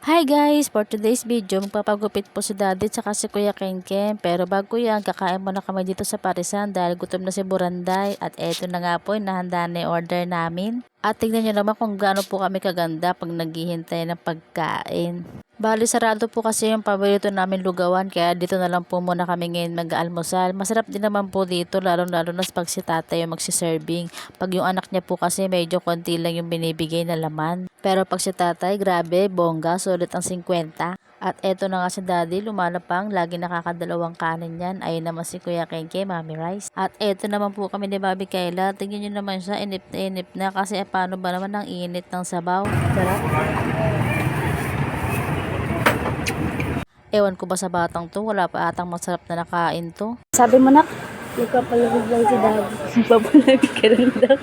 Hi guys! For today's video, magpapagupit po si Daddy tsaka si Kuya Kenken. Pero bago yan, kakain muna kami dito sa Parisan dahil gutom na si Buranday. At eto na nga po, nahanda na yung order namin. At tignan nyo naman kung gaano po kami kaganda pag naghihintay ng pagkain. Bali, sarado po kasi yung paborito namin lugawan kaya dito na lang po muna kami ngayon mag-almusal. Masarap din naman po dito lalo-lalo na pag si tatay yung magsiserving. Pag yung anak niya po kasi medyo konti lang yung binibigay na laman. Pero pag si tatay, grabe, bongga, sulit ang 50. At eto na nga si daddy, lumalapang, lagi nakakadalawang kanin yan. Ayun naman si Kuya Kenke, Mami Rice. At eto naman po kami ni Bobby Kayla. Tingnan nyo naman siya, inip na inip na. Kasi eh, paano ba naman ang init ng sabaw? Sarap. Ewan ko ba sa batang to, wala pa atang masarap na nakain to. Sabi mo nak, nagpapalamig lang si Daddy. Nagpapalamig ka lang daw.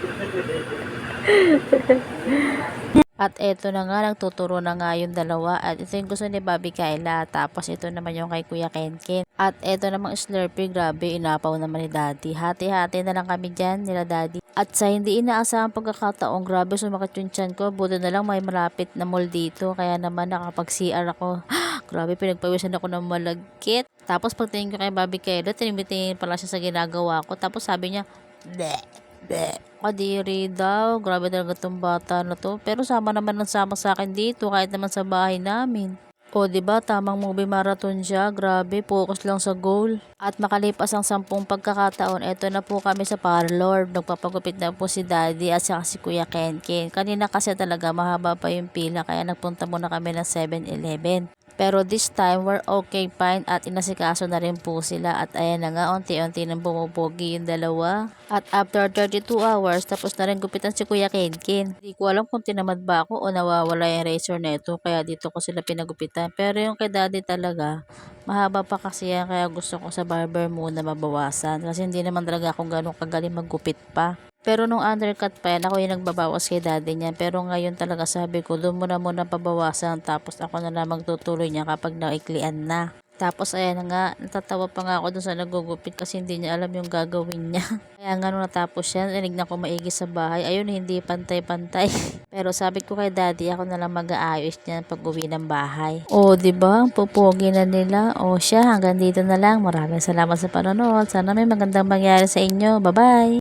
At eto na nga, nagtuturo na nga yung dalawa. At ito yung gusto ni Bobby Kayla. Tapos ito naman yung kay Kuya Kenken. At eto namang Slurpee, grabe, inapaw naman ni Daddy. Hati-hati na lang kami dyan, nila Daddy. At sa hindi inaasahang pagkakataong, grabe sumakit yung tiyan ko. Buti na lang may malapit na mall dito. Kaya naman nakapag-CR ako. grabe, pinagpawisan ako ng malagkit. Tapos pagtingin ko kay Bobby Kayla, tinimitingin pala siya sa ginagawa ko. Tapos sabi niya, Bleh, bleh. Kadiri daw. Grabe talaga tong bata na to. Pero sama naman ng sama sa akin dito kahit naman sa bahay namin. O, ba tamang movie marathon siya. Grabe, focus lang sa goal. At makalipas ang sampung pagkakataon, eto na po kami sa parlor. Nagpapagupit na po si Daddy at saka si Kuya Kenken. Kanina kasi talaga mahaba pa yung pila kaya nagpunta muna kami ng 7-Eleven. Pero this time, we're okay fine at inasikaso na rin po sila at ayan na nga, unti-unti nang bumupogi yung dalawa. At after 32 hours, tapos na rin gupitan si Kuya Kenken. Hindi ko alam kung tinamad ba ako o nawawala yung razor na ito kaya dito ko sila pinagupitan. Pero yung kay daddy talaga, mahaba pa kasi yan kaya gusto ko sa barber muna mabawasan. Kasi hindi naman talaga ako ganun kagaling maggupit pa. Pero nung undercut pa yan, ako yung nagbabawas kay daddy niyan. Pero ngayon talaga sabi ko, doon mo na muna pabawasan. Tapos ako na lang magtutuloy niya kapag naiklian na. Tapos ayan nga, natatawa pa nga ako dun sa nagugupit kasi hindi niya alam yung gagawin niya. Kaya nga nung natapos yan, tinignan ko maigi sa bahay. Ayun, hindi pantay-pantay. Pero sabi ko kay daddy, ako na lang mag-aayos niyan pag uwi ng bahay. O, di ba? Pupugi na nila. O siya, hanggang dito na lang. Maraming salamat sa panonood. Sana may magandang mangyari sa inyo. Bye-bye!